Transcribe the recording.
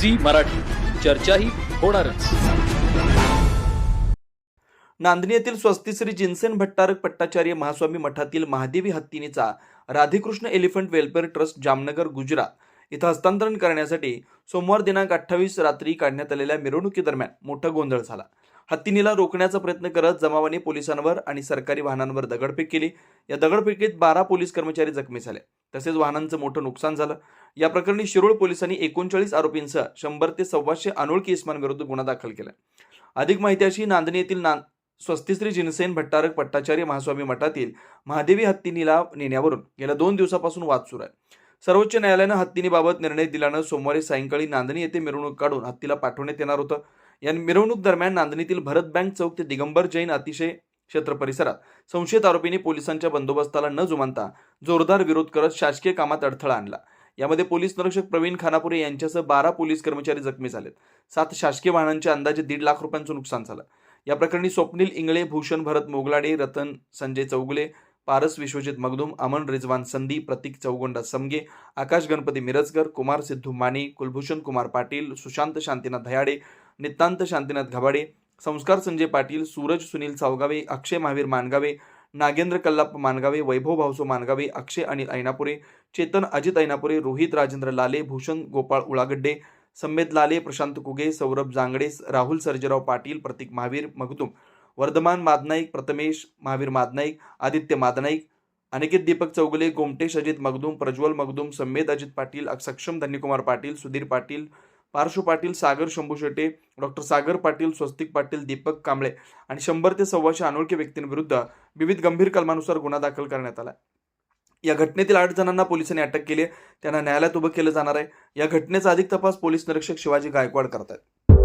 Zee Marathi. चर्चाही होणारच. नांदणी येथील स्वस्तिश्री जिन्सेन भट्टारक पट्टाचार्य महास्वामी मठातील Mahadevi हत्तीनीचा Radhekrishna elephant welfare trust Jamnagar Gujarat इथं हस्तांतरण करण्यासाठी सोमवार दिनांक अठ्ठावीस रात्री काढण्यात आलेल्या मिरवणुकीदरम्यान मोठा गोंधळ झाला. हत्तीनीला रोखण्याचा प्रयत्न करत जमावाने पोलिसांवर आणि सरकारी वाहनांवर दगडफेक केली. या दगडफेकीत बारा पोलीस कर्मचारी जखमी झाले. तसेच वाहनांचं मोठं नुकसान झालं. या प्रकरणी शिरोळ पोलिसांनी एकोणचाळीस आरोपींसह शंभर ते सव्वाशे अनोळखी इस्मांविरुद्ध गुन्हा दाखल केला. अधिक माहिती अशी नांदणी येथील नांद स्वस्तिश्री जिनसेन भट्टारक पट्टाचार्य महास्वामी मठातील महादेवी हत्तीनीला नेण्यावरून गेल्या दोन दिवसापासून वाद सुरू आहे. सर्वोच्च न्यायालयानं हत्तीनीबाबत निर्णय दिल्यानं सोमवारी सायंकाळी नांदणी येथे मिरवणूक काढून हत्तीला पाठवण्यात येणार होतं. या मिरवणूक दरम्यान नांदणीतील भरत बँक चौक ते दिगंबर जैन अतिशय क्षेत्र परिसरात संशयित आरोपींनी पोलिसांच्या बंदोबस्ताला न जुमानता जोरदार विरोध करत शासकीय कामात अडथळा आणला. यामध्ये पोलीस निरीक्षक प्रवीण खानापुरे यांच्यासह बारा पोलीस कर्मचारी जखमी झालेत. सात शासकीय वाहनांचे अंदाजे दीड लाख रुपयांचं नुकसान झालं. या प्रकरणी स्वप्नील इंगळे भूषण भरत मोगलाडे रतन संजय चौगुले पारस विश्वजित मगदूम अमन रिजवान संधी प्रतीक चौगोंडा समगे आकाश गणपती मिरजकर कुमार सिद्धू माने कुलभूषण कुमार पाटील सुशांत शांतीनाथ धयाडे नितांत शांतीनाथ घाबाडे संस्कार संजय पाटील सूरज सुनील सावगावे अक्षय महावीर मानगावे नागेंद्र कल्लाप मानगावे वैभव भावसो मानगावे अक्षय अनिल ऐनापुरे चेतन अजित ऐनापुरे रोहित राजेंद्र लाले भूषण गोपाळ उळागड्डे संमेद लाले प्रशांत कुगे सौरभ जांगडे राहुल सर्जेराव पाटील प्रतीक महावीर मगदुम वर्धमान मादनाईक प्रथमेश महावीर मादनाईक आदित्य मादनाईक अनिकेत दीपक चौगुले गोमटेश अजित मगदूम प्रज्वल मगदूम संमेद अजित पाटील सक्षम धन्यकुमार पाटील सुधीर पाटील पार्श्व पाटील सागर शंभू शेटे डॉक्टर सागर पाटील स्वस्तिक पाटील दीपक कांबळे आणि शंभर ते सव्वाशे अनोळखी व्यक्तींविरुद्ध विविध गंभीर कलमानुसार गुन्हा दाखल करण्यात आला. या घटनेतील आठ जणांना पोलिसांनी अटक केली त्यांना न्यायालयात उभं केलं जाणार आहे. या घटनेचा अधिक तपास पोलीस निरीक्षक शिवाजी गायकवाड करत आहेत